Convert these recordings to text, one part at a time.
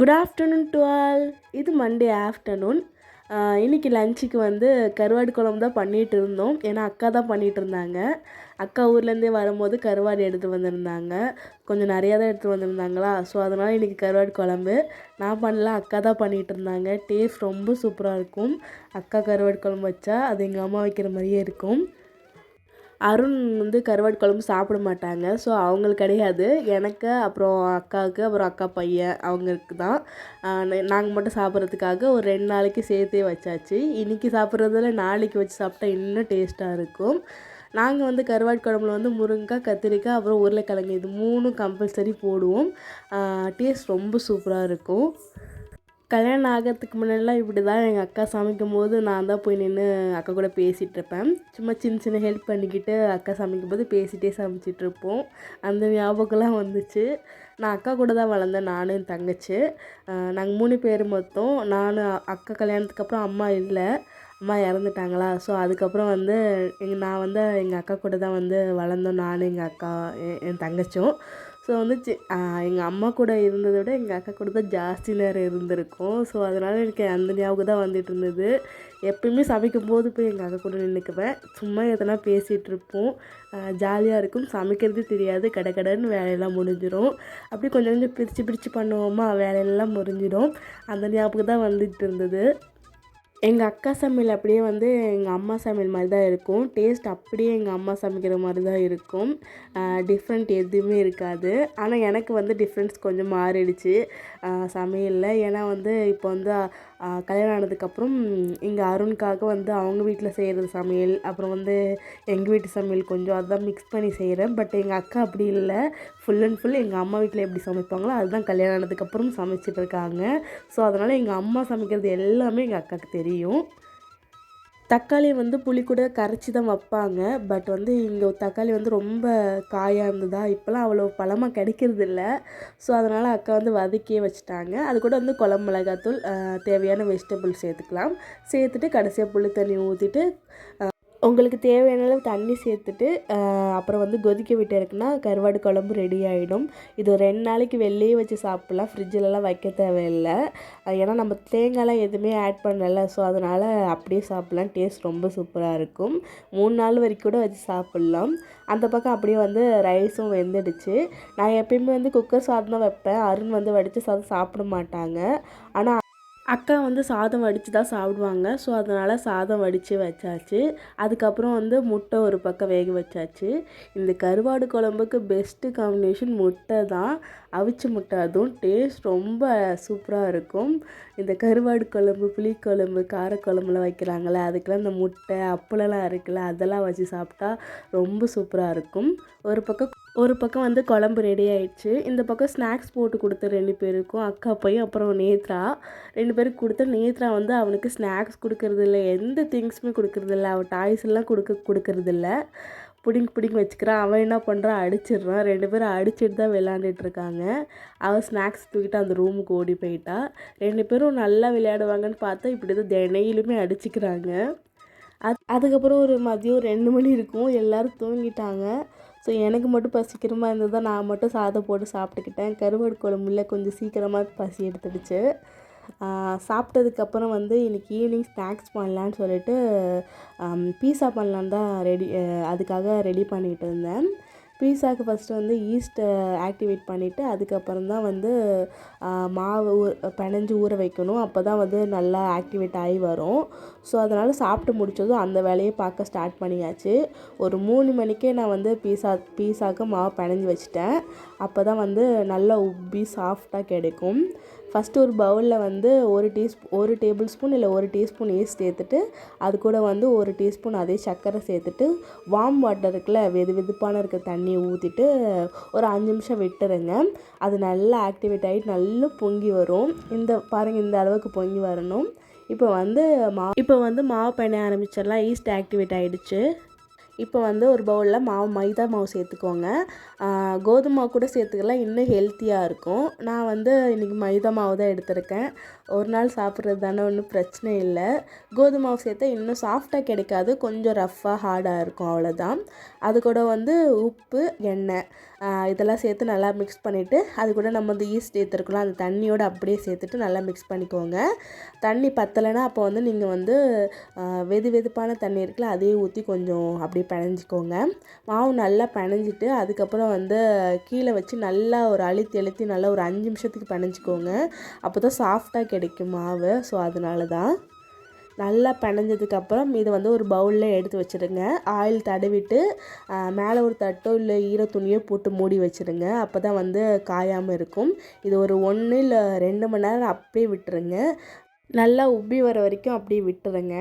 Good afternoon to all இது Monday afternoon இன்றைக்கி லஞ்சுக்கு வந்து கருவாடு குழம்பு தான் பண்ணிகிட்டு இருந்தோம் ஏன்னா அக்கா தான் பண்ணிகிட்டு இருந்தாங்க அக்கா ஊர்லேருந்தே வரும்போது கருவாடு எடுத்து வந்திருந்தாங்க. கொஞ்சம் நிறையா தான் எடுத்து வந்திருந்தாங்களா? ஸோ அதனால் இன்றைக்கி கருவாடு குழம்பு. நான் பண்ணல அக்கா தான் பண்ணிகிட்டு இருந்தாங்க டேஸ்ட் ரொம்ப சூப்பராக இருக்கும். அக்கா கருவாடு குழம்பு வச்சா அது எங்கள் அம்மா வைக்கிற மாதிரியே இருக்கும். அருண் வந்து கருவாட்டு குழம்பு சாப்பிட மாட்டாங்க. ஸோ அவங்களுக்கு கிடையாது. எனக்கு அப்புறம் அக்காவுக்கு அப்புறம் அக்கா பையன் அவங்களுக்கு தான். நாங்கள் மட்டும் சாப்பிட்றதுக்காக ஒரு ரெண்டு நாளைக்கு சேர்த்தே வச்சாச்சு. இன்றைக்கி சாப்பிட்றதுல நாளைக்கு வச்சு சாப்பிட்டா இன்னும் டேஸ்ட்டாக இருக்கும். நாங்கள் வந்து கருவாட்டு குழம்புல வந்து முருங்கைக்காய் கத்திரிக்காய் அப்புறம் உருளைக்கிழங்கு இது மூணும் கம்பல்சரி போடுவோம். டேஸ்ட் ரொம்ப சூப்பராக இருக்கும். கல்யாணம் ஆகிறதுக்கு முன்னாடிலாம் இப்படி தான் எங்கள் அக்கா சமைக்கும் போது நான் தான் போய் நின்று அக்கா கூட பேசிகிட்டு இருப்பேன் சும்மா சின்ன சின்ன ஹெல்ப் பண்ணிக்கிட்டு அக்கா சமைக்கும் போது பேசிகிட்டே சமைச்சிட்ருப்போம் அந்த ஞாபகம்லாம் வந்துச்சு. நான் அக்கா கூட தான் வளர்ந்தேன். நானும் என் தங்கச்சி. நாங்கள் மூணு பேர் மொத்தம். நான் அக்கா கல்யாணத்துக்கு அப்புறம் அம்மா இல்லை. அம்மா இறந்துட்டாங்களா? ஸோ அதுக்கப்புறம் வந்து எங்கள் நான் வந்து எங்கள் அக்கா கூட தான் வந்து வளர்ந்தோம். நானும் எங்கள் அக்கா என் தங்கச்சும் ஸோ வந்து எங்கள் அம்மா கூட இருந்ததை விட எங்கள் அக்கா கூட தான் ஜாஸ்தி நேரம் இருந்திருக்கும். ஸோ அதனால் எனக்கு அந்த ஞாபகம் தான் வந்துட்டு இருந்தது. எப்பயுமே சமைக்கும் போது போய் எங்கள் அக்கா கூட நின்றுக்குவேன் சும்மா எதனா பேசிகிட்டு இருப்போம். ஜாலியாக இருக்கும். சமைக்கிறது தெரியாது. கடை கடைன்னு வேலையெல்லாம் முடிஞ்சிடும் அப்படி கொஞ்சம் கொஞ்சம் பிரித்து பிரித்து பண்ணுவோமா வேலையெல்லாம் முடிஞ்சிடும். அந்த ஞாபகம் தான் வந்துட்டு இருந்தது. எங்கள் அக்கா சமையல் அப்படியே வந்து எங்கள் அம்மா சமையல் மாதிரி தான் இருக்கும். டேஸ்ட் அப்படியே எங்கள் அம்மா சமைக்கிற மாதிரி தான் இருக்கும். டிஃப்ரெண்ட் எதுவுமே இருக்காது. ஆனால் எனக்கு வந்து டிஃப்ரென்ஸ் கொஞ்சம் மாறிடுச்சு. சமையலில். ஏன்னா வந்து இப்போ வந்து கல்யாணம் ஆனதுக்கப்புறம் இங்கே அருணுக்காக வந்து அவங்க வீட்டில் செய்கிறது சமையல் அப்புறம் வந்து எங்கள் வீட்டு சமையல் கொஞ்சம் அதுதான் மிக்ஸ் பண்ணி செய்கிறேன் பட் எங்கள் அக்கா அப்படி இல்லை. ஃபுல் அண்ட் ஃபுல் எங்கள் அம்மா வீட்டில் எப்படி சமைப்பாங்களோ அதுதான் கல்யாணம் ஆனதுக்கப்புறம் சமைச்சிட்டு இருக்காங்க. ஸோ அதனால் எங்கள் அம்மா சமைக்கிறது எல்லாமே எங்கள் அக்காவுக்கு தெரியும். தக்காளி வந்து புளி கூட கரைச்சி தான் வைப்பாங்க. பட் வந்து இங்கே தக்காளி வந்து ரொம்ப காயாக இருந்ததா இப்போலாம் அவ்வளோ பழமாக கிடைக்கிறது இல்லை. ஸோ அதனால் அக்கா வந்து வதக்கியே வச்சுட்டாங்க. அது கூட வந்து குழம்பு மிளகாத்தூள் தேவையான வெஜிடபிள் சேர்த்துக்கலாம். சேர்த்துட்டு கடைசியாக புளி தண்ணி ஊற்றிட்டு உங்களுக்கு தேவையான அளவு தண்ணி சேர்த்துட்டு அப்புறம் வந்து கொதிக்க விட்டு இருக்குன்னா கருவாடு குழம்பு ரெடி ஆகிடும் இது ரெண்டு நாளைக்கு வெளியே வச்சு சாப்பிட்லாம். ஃப்ரிட்ஜிலலாம் வைக்க தேவையில்லை. ஏன்னா நம்ம தேங்காய்லாம் எதுவுமே ஆட் பண்ணல. ஸோ அதனால் அப்படியே சாப்பிட்லாம். டேஸ்ட் ரொம்ப சூப்பராக இருக்கும். மூணு நாள் வரைக்கும் கூட வச்சு சாப்பிட்லாம். அந்த பக்கம் அப்படியே வந்து ரைஸும் வெந்துடுச்சு. நான் எப்பயுமே வந்து குக்கர் சாதம் தான் வைப்பேன். அருண் வந்து வடித்து சாதம் சாப்பிட மாட்டாங்க. ஆனால் அக்கா வந்து சாதம் வடித்து தான் சாப்பிடுவாங்க. ஸோ அதனால் சாதம் வடித்து வச்சாச்சு. அதுக்கப்புறம் வந்து முட்டை ஒரு பக்கம் வேக வச்சாச்சு. இந்த கருவாடு குழம்புக்கு பெஸ்ட்டு காம்பினேஷன் முட்டை தான். அவிச்ச முட்டை அதுவும் டேஸ்ட் ரொம்ப சூப்பராக இருக்கும். இந்த கருவாடு குழம்பு புளிக்குழம்பு காரக்குழம்புலாம் வைக்கிறாங்களே அதுக்கெலாம் இந்த முட்டை அப்பளம்லாம் இருக்குல்ல அதெல்லாம் வச்சு சாப்பிட்டா ரொம்ப சூப்பராக இருக்கும். ஒரு பக்கம் ஒரு பக்கம் வந்து குழம்பு ரெடி ஆயிடுச்சு. இந்த பக்கம் ஸ்நாக்ஸ் போட்டு கொடுத்த ரெண்டு பேருக்கும் அக்கா பையன் அப்புறம் நேத்ரா. ரெண்டு பேருக்கு கொடுத்த நேத்ரா வந்து அவனுக்கு ஸ்நாக்ஸ் கொடுக்கறதில்ல. எந்த திங்ஸுமே கொடுக்கறதில்ல. அவன் டாய்ஸ் எல்லாம் கொடுக்க கொடுக்கறதில்ல. பிடிங்கி பிடிங்கி வச்சுக்கிறான் அவன் என்ன பண்ணுறான் அடிச்சிடுறான். ரெண்டு பேரும் அடிச்சிட்டு தான் விளாண்டுட்டு இருக்காங்க. அவன் ஸ்நாக்ஸ் தூக்கிட்டு அந்த ரூமுக்கு ஓடி போயிட்டா. ரெண்டு பேரும் நல்லா விளையாடுவாங்கன்னு பார்த்தா இப்படி தான் தினையிலுமே அடிச்சுக்கிறாங்க. அது அதுக்கப்புறம் ஒரு மதியம் ரெண்டு மணி இருக்கும். எல்லோரும் தூங்கிட்டாங்க. ஸோ எனக்கு மட்டும் பசிக்கிற மாதிரி இருந்தது நான் மட்டும் சாதம் போட்டு சாப்பிட்டுக்கிட்டேன். கருவாடு குழம்புல கொஞ்சம் சீக்கிரமாக பசி எடுத்துடுச்சு. சாப்பிட்டதுக்கப்புறம் வந்து இன்றைக்கி ஈவினிங் ஸ்நாக்ஸ் பண்ணலான்னு சொல்லிட்டு பீஸா பண்ணலான்னு தான் ரெடி அதுக்காக ரெடி பண்ணிகிட்டு இருந்தேன். பீஸாவுக்கு ஃபஸ்ட்டு வந்து ஈஸ்ட்டை ஆக்டிவேட் பண்ணிவிட்டு அதுக்கப்புறம் தான் வந்து மாவு ஊ ஊற வைக்கணும். அப்போ தான் வந்து நல்லா ஆக்டிவேட் ஆகி வரும். ஸோ அதனால் சாப்பிட்டு முடித்ததும் அந்த வேலையை பார்க்க ஸ்டார்ட் பண்ணியாச்சு. ஒரு மூணு மணிக்கே நான் வந்து பீஸா பீஸாவுக்கு மாவு பிணைஞ்சி வச்சுட்டேன். அப்போ தான் வந்து நல்லா உப்பி சாஃப்டாக கிடைக்கும். ஃபஸ்ட்டு ஒரு பவுலில் வந்து ஒரு டீஸ்பூ ஒரு டேபிள் ஸ்பூன் இல்லை ஒரு டீஸ்பூன் ஈஸ்ட் சேர்த்துட்டு அது கூட வந்து ஒரு டீஸ்பூன் அதே சர்க்கரை சேர்த்துட்டு வார்ம் வாட்டர் இருக்குல்ல வெது வெதுப்பான இருக்க தண்ணியை ஊற்றிட்டு ஒரு அஞ்சு நிமிஷம் விட்டுருங்க. அது நல்லா ஆக்டிவேட் ஆகிட்டு நல்லா பொங்கி வரும். இந்த பாருங்கள் இந்த அளவுக்கு பொங்கி வரணும். இப்போ வந்து மா இப்போ வந்து மாவு பண்ண ஆரம்பிச்சிடலாம். ஈஸ்ட் ஆக்டிவேட் ஆகிடுச்சு இப்போ வந்து ஒரு பவுலில் மாவு மைதா மாவு சேர்த்துக்கோங்க. கோதுமை மாவு கூட சேர்த்துக்கலாம். இன்னும் ஹெல்த்தியாக இருக்கும். நான் வந்து இன்றைக்கி மைதா மாவு தான் எடுத்திருக்கேன். ஒரு நாள் சாப்பிட்றது தானே ஒன்றும் பிரச்சனை இல்லை. கோதுமை மாவு சேர்த்தா இன்னும் சாஃப்டாக கிடைக்காது. கொஞ்சம் ரஃப்பாக ஹார்டாக இருக்கும் அவ்வளோதான் அது கூட வந்து உப்பு எண்ணெய். இதெல்லாம் சேர்த்து நல்லா மிக்ஸ் பண்ணிவிட்டு அது கூட நம்ம வந்து ஈஸ்ட் ஏற்றுருக்கலாம் அந்த தண்ணியோடு அப்படியே சேர்த்துட்டு நல்லா மிக்ஸ் பண்ணிக்கோங்க. தண்ணி பத்தலைன்னா அப்போ வந்து நீங்கள் வந்து வெது வெதுப்பான தண்ணி இருக்குல்ல அதையே ஊற்றி கொஞ்சம் அப்படியே பிணைஞ்சிக்கோங்க. மாவு நல்லா பிணைஞ்சிட்டு அதுக்கப்புறம் வந்து கீழே வச்சு நல்லா ஒரு அழுத்தி அழுத்தி நல்லா ஒரு அஞ்சு நிமிஷத்துக்கு பிணைஞ்சிக்கோங்க. அப்போ தான் சாஃப்டாக கிடைக்கும் மாவு. ஸோ அதனால தான் நல்லா பிணைஞ்சதுக்கப்புறம் இதை வந்து ஒரு பவுலில் எடுத்து வச்சுருங்க. ஆயில் தடவிட்டு மேலே ஒரு தட்டோ இல்லை ஈர துணியோ போட்டு மூடி வச்சுருங்க. அப்போ தான் வந்து காயாமல் இருக்கும். இது ஒரு ஒன்று இல்லை ரெண்டு மணி நேரம் அப்படியே விட்டுருங்க. நல்லா உப்பி வர வரைக்கும் அப்படியே விட்டுருங்க.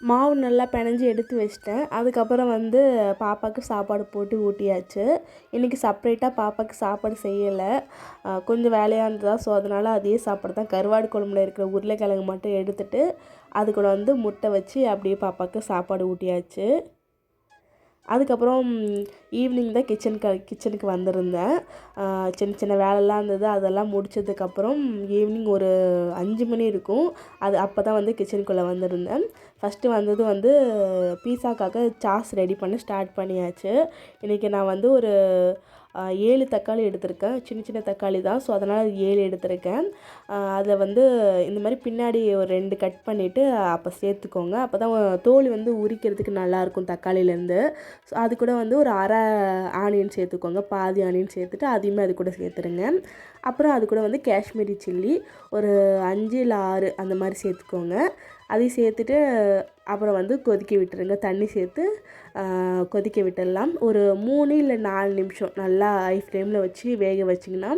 மாவு நல்லா பினஞ்சி எடுத்து வச்சிட்டேன். அதுக்கப்புறம் வந்து பாப்பாவுக்கு சாப்பாடு போட்டு ஊட்டியாச்சு. இன்றைக்கி செப்ரேட்டாக பாப்பாவுக்கு சாப்பாடு செய்யலை. கொஞ்சம் வேலையாக இருந்ததா ஸோ அதனால் அதே சாப்பாடு தான் கருவாடு குழம்புல இருக்கிற உருளைக்கிழங்கு மட்டும் எடுத்துகிட்டு அது கூட வந்து முட்டை வச்சு அப்படியே பாப்பாவுக்கு சாப்பாடு ஊட்டியாச்சு. அதுக்கப்புறம் ஈவினிங் தான் கிச்சனுக்கு கிச்சனுக்கு வந்திருந்தேன். சின்ன சின்ன வேலைலாம் இருந்தது. அதெல்லாம் முடிச்சதுக்கப்புறம் ஈவினிங் ஒரு அஞ்சு மணி இருக்கும். அது அப்போ தான் வந்து கிச்சனுக்குள்ளே வந்திருந்தேன். ஃபஸ்ட்டு வந்தது வந்து பீஸாக்காக சாஸ் ரெடி பண்ண ஸ்டார்ட் பண்ணியாச்சு. இன்றைக்கி நான் வந்து ஒரு ஏழு தக்காளி எடுத்திருக்கேன். சின்ன சின்ன தக்காளி தான். ஸோ அதனால் ஏழு எடுத்திருக்கேன். அதை வந்து இந்த மாதிரி பின்னாடி ஒரு ரெண்டு கட் பண்ணிவிட்டு அப்போ சேர்த்துக்கோங்க. அப்போ தான் தோல் வந்து உரிக்கிறதுக்கு நல்லாயிருக்கும் தக்காளிலேருந்து ஸோ அது கூட வந்து ஒரு அரை ஆனியன் சேர்த்துக்கோங்க. பாதி ஆனியன் சேர்த்துட்டு அதையுமே அது கூட சேர்த்துருங்க. அப்புறம் அது கூட வந்து காஷ்மீரி சில்லி ஒரு அஞ்சு இல்லை ஆறு அந்த மாதிரி சேர்த்துக்கோங்க. அதையும் சேர்த்துட்டு அப்புறம் வந்து கொதிக்க விட்டுருங்க. தண்ணி சேர்த்து கொதிக்க விட்டுடலாம். ஒரு மூணு இல்லை நாலு நிமிஷம் நல்லா ஹை ஃப்ளேமில் வச்சு வேக வச்சிங்கன்னா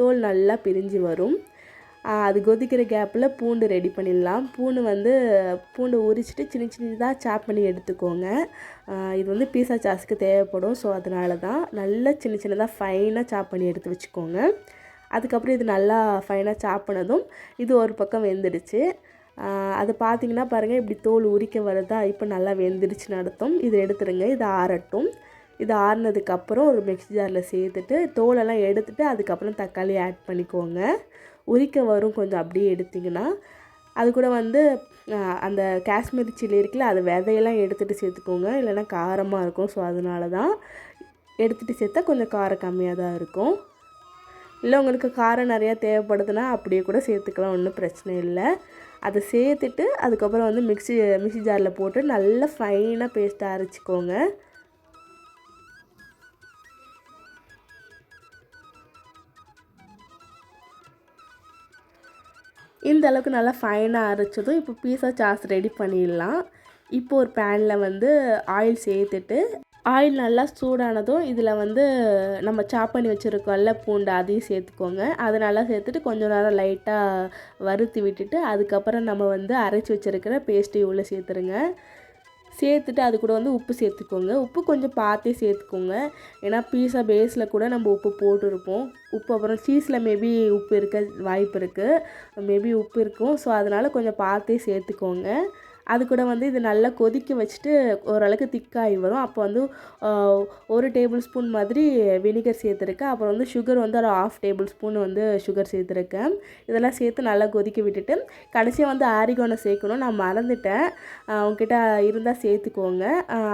தோல் நல்லா பிரிஞ்சு வரும். அது கொதிக்கிற கேப்பில் பூண்டு ரெடி பண்ணிடலாம். பூண்டு வந்து பூண்டு உரிச்சிட்டு சின்ன சின்னதாக சாப் பண்ணி எடுத்துக்கோங்க. இது வந்து பீஸா சாஸுக்கு தேவைப்படும். ஸோ அதனால தான் நல்லா சின்ன சின்னதாக ஃபைனாக சாப் பண்ணி எடுத்து வச்சுக்கோங்க. அதுக்கப்புறம் இது நல்லா ஃபைனாக சாப் பண்ணதும் இது ஒரு பக்கம் வெந்துடுச்சு. அது பார்த்தீங்கன்னா பாருங்கள் இப்படி தோல் உரிக்க வருதா இப்போ நல்லா வெந்துருச்சு அர்த்தம். இதை எடுத்துருங்க இது ஆறட்டும். இது ஆறினதுக்கப்புறம் ஒரு மிக்ஸி ஜாரில் சேர்த்துட்டு தோலெல்லாம் எடுத்துட்டு அதுக்கப்புறம் தக்காளி ஆட் பண்ணிக்கோங்க. உரிக்க வரும் கொஞ்சம் அப்படியே எடுத்திங்கன்னா அது கூட வந்து அந்த காஷ்மீரி சில்லி இருக்குல்ல அது விதையெல்லாம் எடுத்துகிட்டு சேர்த்துக்கோங்க. இல்லைன்னா காரமாக இருக்கும் ஸோ அதனால தான் எடுத்துகிட்டு சேர்த்தா கொஞ்சம் காரம் கம்மியாக தான் இருக்கும். இல்லை உங்களுக்கு காரம் நிறையா தேவைப்படுதுன்னா அப்படியே கூட சேர்த்துக்கலாம் ஒன்றும் பிரச்சனை இல்லை. அதை சேர்த்துட்டு அதுக்கப்புறம் வந்து மிக்ஸி மிக்ஸி ஜாரில் போட்டு நல்லா ஃபைனாக பேஸ்ட்டாக அரைச்சிக்கோங்க. இந்த அளவுக்கு நல்லா ஃபைனாக அரைச்சதும் இப்போ பீஸா சாஸ் ரெடி பண்ணிடலாம். இப்போ ஒரு பேனில் வந்து ஆயில் சேர்த்துட்டு ஆயில் நல்லா சூடானதும் இதில் வந்து நம்ம சாப் பண்ணி வச்சுருக்கோம்ல பூண்டு அதையும் சேர்த்துக்கோங்க. அதை நல்லா சேர்த்துட்டு கொஞ்ச நேரம் லைட்டாக வறுத்து விட்டுட்டு அதுக்கப்புறம் நம்ம வந்து அரைச்சி வச்சுருக்கிற பேஸ்ட்டையும் உள்ளே சேர்த்துருங்க. சேர்த்துட்டு அது கூட வந்து உப்பு சேர்த்துக்கோங்க. உப்பு கொஞ்சம் பார்த்தே சேர்த்துக்கோங்க. ஏன்னா பீஸா பேஸில் கூட நம்ம உப்பு போட்டிருப்போம். உப்பு அப்புறம் சீஸில் மேபி உப்பு இருக்க வாய்ப்பு இருக்குது மேபி உப்பு இருக்கும். ஸோ அதனால் கொஞ்சம் பார்த்தே சேர்த்துக்கோங்க. அது கூட வந்து இது நல்லா கொதிக்க வச்சுட்டு ஓரளவுக்கு திக்காகி வரும். அப்போ வந்து ஒரு டேபிள் ஸ்பூன் மாதிரி வினிகர் சேர்த்துருக்கேன். அப்புறம் வந்து சுகர் வந்து ஒரு ஆஃப் டேபிள் ஸ்பூன் வந்து சுகர் சேர்த்துருக்கேன். இதெல்லாம் சேர்த்து நல்லா கொதிக்க விட்டுட்டு கடைசியாக வந்து ஆரிகோனை சேர்க்கணும். நான் மறந்துட்டேன். உங்ககிட்ட இருந்தால் சேர்த்துக்கோங்க.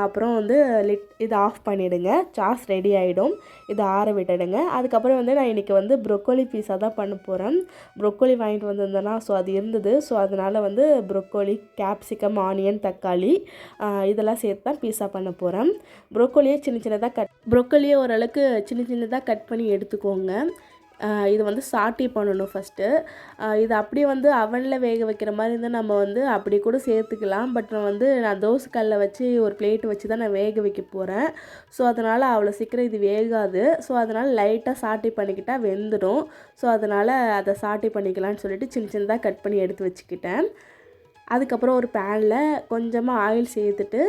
அப்புறம் வந்து லிட் இதை ஆஃப் பண்ணிவிடுங்க சாஸ் ரெடி ஆகிடும் இதை ஆற விட்டுடுங்க. அதுக்கப்புறம் வந்து நான் இன்றைக்கி வந்து ப்ரொக்கோலி பீஸாக தான் பண்ண போகிறேன் ப்ரொக்கோலி வாங்கிட்டு வந்திருந்தேன்னா ஸோ அது இருந்தது. ஸோ அதனால் வந்து ப்ரொக்கோலி கேப்சிகம் ஆனியன் தக்காளி இதெல்லாம் சேர்த்து தான் பீஸா பண்ண போகிறேன் ப்ரொக்கோலியை சின்ன சின்னதாக கட் ப்ரொக்கோலியை ஓரளவுக்கு சின்ன சின்னதாக கட் பண்ணி எடுத்துக்கோங்க. இது வந்து சாட்டி பண்ணணும் ஃபஸ்ட்டு இது அப்படியே வந்து அவனில் வேக வைக்கிற மாதிரி இருந்தால் நம்ம வந்து அப்படி கூட சேர்த்துக்கலாம். பட் நான் வந்து நான் தோசைக்கல்ல வச்சு ஒரு பிளேட் வச்சு தான் நான் வேக வைக்க போகிறேன் ஸோ அதனால் அவ்வளோ சீக்கிரம் இது வேகாது. ஸோ அதனால் லைட்டாக சாட்டி பண்ணிக்கிட்டால் வெந்துடும். ஸோ அதனால் அதை சாட்டி பண்ணிக்கலாம்னு சொல்லிட்டு சின்ன சின்னதாக கட் பண்ணி எடுத்து வச்சுக்கிட்டேன். அதுக்கப்புறம் ஒரு பேனில் கொஞ்சமாக ஆயில் சேர்த்துட்டு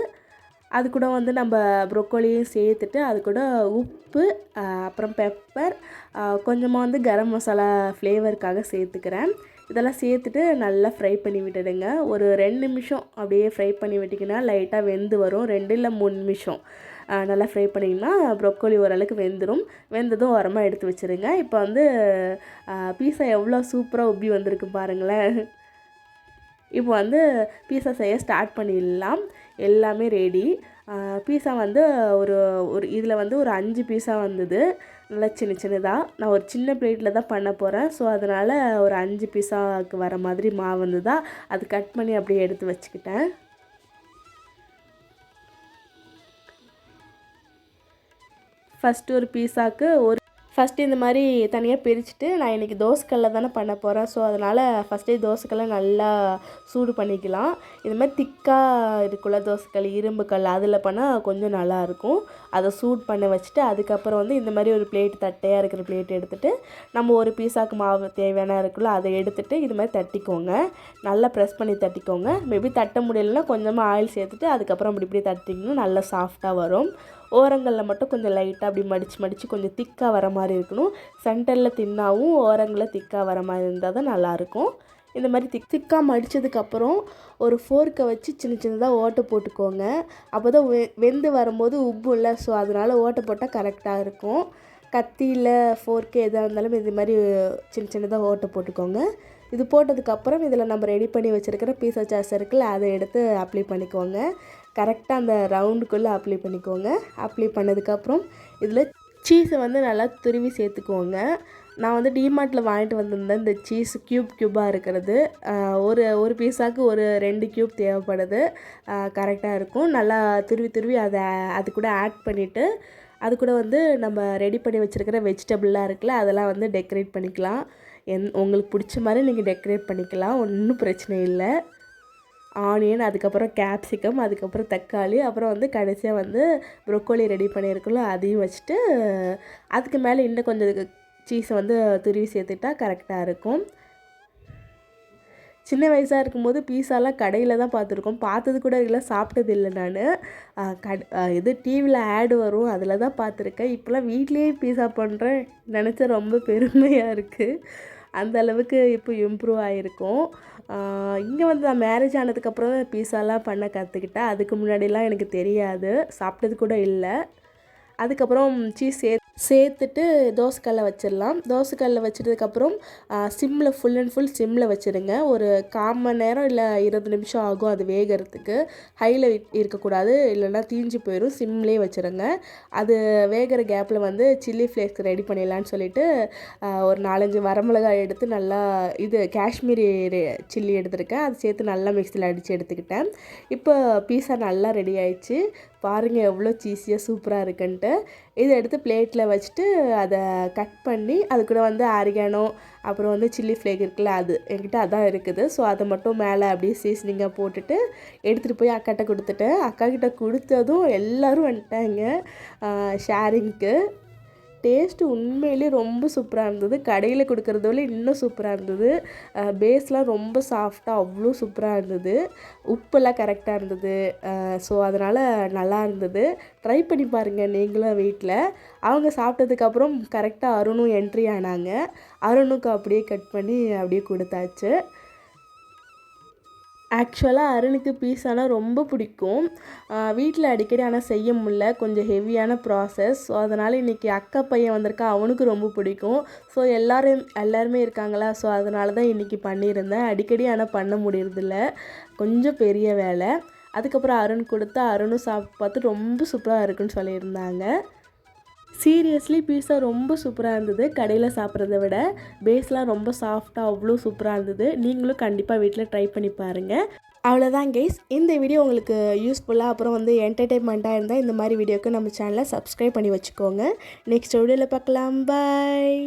அது கூட வந்து நம்ம ப்ரொக்கோலியும் சேர்த்துட்டு அது கூட உப்பு அப்புறம் பெப்பர் கொஞ்சமாக வந்து கரம் மசாலா ஃப்ளேவருக்காக சேர்த்துக்கிறேன். இதெல்லாம் சேர்த்துட்டு நல்லா ஃப்ரை பண்ணி விட்டுடுங்க. ஒரு ரெண்டு நிமிஷம் அப்படியே ஃப்ரை பண்ணி விட்டிங்கன்னா லைட்டாக வெந்து வரும். ரெண்டு இல்லை மூணு நிமிஷம் நல்லா ஃப்ரை பண்ணிங்கன்னா ப்ரொக்கோலி ஓரளவுக்கு வெந்துடும் வெந்ததும் உரமாக எடுத்து வச்சுருங்க. இப்போ வந்து பீஸா எவ்வளோ சூப்பராக உப்பி வந்திருக்கு பாருங்களேன். இப்போ வந்து பீஸா செய்ய ஸ்டார்ட் பண்ணிடலாம். எல்லாமே ரெடி பீஸா வந்து ஒரு ஒரு இதில் வந்து ஒரு அஞ்சு பீஸா வந்தது. நல்லா சின்ன சின்னதாக நான் ஒரு சின்ன பிளேட்டில் தான் பண்ண போகிறேன் ஸோ அதனால் ஒரு அஞ்சு பீஸாவுக்கு வர மாதிரி மாவு வந்ததா அது கட் பண்ணி அப்படியே எடுத்து வச்சுக்கிட்டேன். ஃபஸ்ட்டு ஒரு பீஸாவுக்கு ஒரு ஃபஸ்ட்டு இந்த மாதிரி தனியாக பிரிச்சுட்டு நான் இன்றைக்கி தோசைக்கல்ல தானே பண்ண போகிறேன் ஸோ அதனால் ஃபஸ்ட்டே தோசைக்கல்ல நல்லா சூடு பண்ணிக்கலாம். இது மாதிரி திக்காக இருக்குள்ள தோசைக்கல் இரும்பு கல் அதில் பண்ணால் கொஞ்சம் நல்லாயிருக்கும் அதை சூட் பண்ண வச்சுட்டு அதுக்கப்புறம் வந்து இந்த மாதிரி ஒரு பிளேட் தட்டையாக இருக்கிற பிளேட் எடுத்துகிட்டு நம்ம ஒரு பீஸாக்கு மாவு தேவையான இருக்குல்ல அதை எடுத்துகிட்டு இது மாதிரி தட்டிக்கோங்க. நல்லா ப்ரெஸ் பண்ணி தட்டிக்கோங்க. மேபி தட்ட முடியலன்னா கொஞ்சமாக ஆயில் சேர்த்துட்டு அதுக்கப்புறம் அப்படி இப்படி தட்டிங்கன்னா நல்லா சாஃப்டாக வரும். ஓரங்களில் மட்டும் கொஞ்சம் லைட்டாக அப்படி மடித்து மடித்து கொஞ்சம் திக்காக வர மாதிரி இருக்கணும். சென்டரில் தின்னாவும் ஓரங்களில் திக்காக வர மாதிரி இருந்தால் தான் நல்லாயிருக்கும். இந்த மாதிரி திக் திக்காக மடித்ததுக்கப்புறம் ஒரு ஃபோர்க்கை வச்சு சின்ன சின்னதாக ஓட்டை போட்டுக்கோங்க. அப்போ தான் வெ வெந்து வரும்போது உப்பு இல்லை. ஸோ அதனால் ஓட்டை போட்டால் கரெக்டாக இருக்கும். கத்தியில் ஃபோர்க்கு எதாக இருந்தாலும் இது மாதிரி சின்ன சின்னதாக ஓட்டை போட்டுக்கோங்க. இது போட்டதுக்கப்புறம் இதில் நம்ம ரெடி பண்ணி வச்சுருக்கிற பீஸா சாஸ் இருக்குல்ல அதை எடுத்து அப்ளை பண்ணிக்கோங்க. கரெக்டாக அந்த ரவுண்டுக்குள்ளே அப்ளை பண்ணிக்கோங்க. அப்ளை பண்ணதுக்கப்புறம் இதில் சீஸை வந்து நல்லா துருவி சேர்த்துக்கோங்க. நான் வந்து டிமார்ட்டில் வாங்கிட்டு வந்திருந்தேன். இந்த சீஸ் க்யூப் க்யூபாக இருக்கிறது. ஒரு ஒரு பீஸாவுக்கு ஒரு ரெண்டு க்யூப் தேவைப்படுது. கரெக்டாக இருக்கும். நல்லா துருவி துருவி அதை அது கூட ஆட் பண்ணிவிட்டு அது கூட வந்து நம்ம ரெடி பண்ணி வச்சுருக்கிற வெஜிடபிள்லாம் இருக்குல்ல அதெல்லாம் வந்து டெக்கரேட் பண்ணிக்கலாம். என் உங்களுக்கு பிடிச்ச மாதிரி நீங்கள் டெக்கரேட் பண்ணிக்கலாம். ஒன்றும் பிரச்சனை இல்லை. ஆனியன் அதுக்கப்புறம் கேப்சிகம் அதுக்கப்புறம் தக்காளி அப்புறம் வந்து கடைசியாக வந்து ப்ரொக்கோலி ரெடி பண்ணியிருக்கோம்ல அதையும் வச்சுட்டு அதுக்கு மேலே இன்னும் கொஞ்சம் சீஸை வந்து துருவி சேர்த்துட்டா கரெக்டாக இருக்கும். சின்ன வயசாக இருக்கும்போது பீஸாலாம் கடையில் தான் பார்த்துருக்கோம். பார்த்தது கூட இல்லை சாப்பிட்டது இல்லை நான். கட் இது டிவியில் ஆடு வரும் அதில் தான் பார்த்துருக்கேன். இப்போலாம் வீட்லேயே பீஸா பண்ணுறேன் நினச்சா ரொம்ப பெருமையாக இருக்குது அந்த அளவுக்கு இப்போ இம்ப்ரூவ் ஆகிருக்கும் இங்கே வந்து நான் மேரேஜ் ஆனதுக்கப்புறம் தான் பீஸாலாம் பண்ண கற்றுக்கிட்டேன் அதுக்கு முன்னாடிலாம் எனக்கு தெரியாது. சாப்பிட்டது கூட இல்லை. அதுக்கப்புறம் சீஸ் சே சேர்த்துட்டு தோசைக்கல்லை வச்சிடலாம். தோசைக்கல்லை வச்சிட்டதுக்கப்புறம் சிம்மில் ஃபுல் அண்ட் ஃபுல் சிம்மில் வச்சுருங்க. ஒரு கால் மணி நேரம் இல்லை இருபது நிமிஷம் ஆகும் அது வேகிறதுக்கு. ஹையில் இருக்கக்கூடாது. இல்லைன்னா தீஞ்சு போயிடும் சிம்லேயே வச்சுருங்க. அது வேகிற கேப்பில் வந்து சில்லி ஃப்ளேக்ஸ் ரெடி பண்ணிடலான்னு சொல்லிட்டு ஒரு நாலஞ்சு வரமிளகாய் எடுத்து நல்லா இது காஷ்மீரி சில்லி எடுத்திருக்கேன். அது சேர்த்து நல்லா மிக்ஸியில் அடித்து எடுத்துக்கிட்டேன். இப்போ பீஸா நல்லா ரெடி ஆயிடுச்சு. பாருங்கள் எவ்வளோ சீஸியாக சூப்பராக இருக்குன்ட்டு. இதை எடுத்து பிளேட்டில் வச்சுட்டு அதை கட் பண்ணி அது கூட வந்து ஆரிகானோ அப்புறம் வந்து சில்லி ஃப்ளேக் இருக்குல்ல அது என்கிட்ட அதான் இருக்குது. ஸோ அதை மட்டும் மேலே அப்படியே சீசனிங்காக போட்டுட்டு எடுத்துகிட்டு போய் அக்காட்ட கொடுத்துட்டேன். அக்கா கிட்ட கொடுத்ததும் எல்லோரும் வந்துட்டாங்க ஷேரிங்க்கு டேஸ்ட்டு உண்மையிலே ரொம்ப சூப்பராக இருந்தது. கடையில் கொடுக்குறத விட இன்னும் சூப்பராக இருந்தது. பேஸ்லாம் ரொம்ப சாஃப்டாக அவ்வளோ சூப்பராக இருந்தது. உப்பெல்லாம் கரெக்டாக இருந்தது. ஸோ அதனால் நல்லா இருந்தது. ட்ரை பண்ணி பாருங்கள் நீங்களும் வீட்டில் அவங்க சாப்பிட்டதுக்கப்புறம் கரெக்டாக அருணும் என்ட்ரி ஆனாங்க. அருணுக்கு அப்படியே கட் பண்ணி அப்படியே கொடுத்தாச்சு. ஆக்சுவலாக அருணுக்கு பீஸானால் ரொம்ப பிடிக்கும். வீட்டில் அடிக்கடி ஆனால் செய்ய முடியல. கொஞ்சம் ஹெவியான ப்ராசஸ் ஸோ அதனால் இன்றைக்கி அக்கா பையன் வந்திருக்கா அவனுக்கு ரொம்ப பிடிக்கும். ஸோ எல்லோரும் எல்லாருமே இருக்காங்களா? ஸோ அதனால தான் இன்றைக்கி பண்ணியிருந்தேன். அடிக்கடி ஆனால் பண்ண முடியறதில்ல. கொஞ்சம் பெரிய வேலை. அதுக்கப்புறம் அருண் கொடுத்து அருணும் சாப்பிட்டு பார்த்து ரொம்ப சூப்பராக இருக்குன்னு சொல்லியிருந்தாங்க. சீரியஸ்லி பீஸா ரொம்ப சூப்பராக இருந்தது. கடையில் சாப்பிட்றத விட பேஸ்லாம் ரொம்ப சாஃப்டாக அவ்வளோ சூப்பராக இருந்தது. நீங்களும் கண்டிப்பாக வீட்டில் ட்ரை பண்ணி பாருங்கள் அவ்வளோதான் கைஸ் இந்த வீடியோ உங்களுக்கு யூஸ்ஃபுல்லாக அப்புறம் வந்து என்டர்டெயின்மெண்ட்டாக இருந்தால் இந்த மாதிரி வீடியோக்கு நம்ம சேனலை சப்ஸ்கிரைப் பண்ணி வச்சுக்கோங்க. நெக்ஸ்ட் வீடியோவில் பார்க்கலாம். பாய்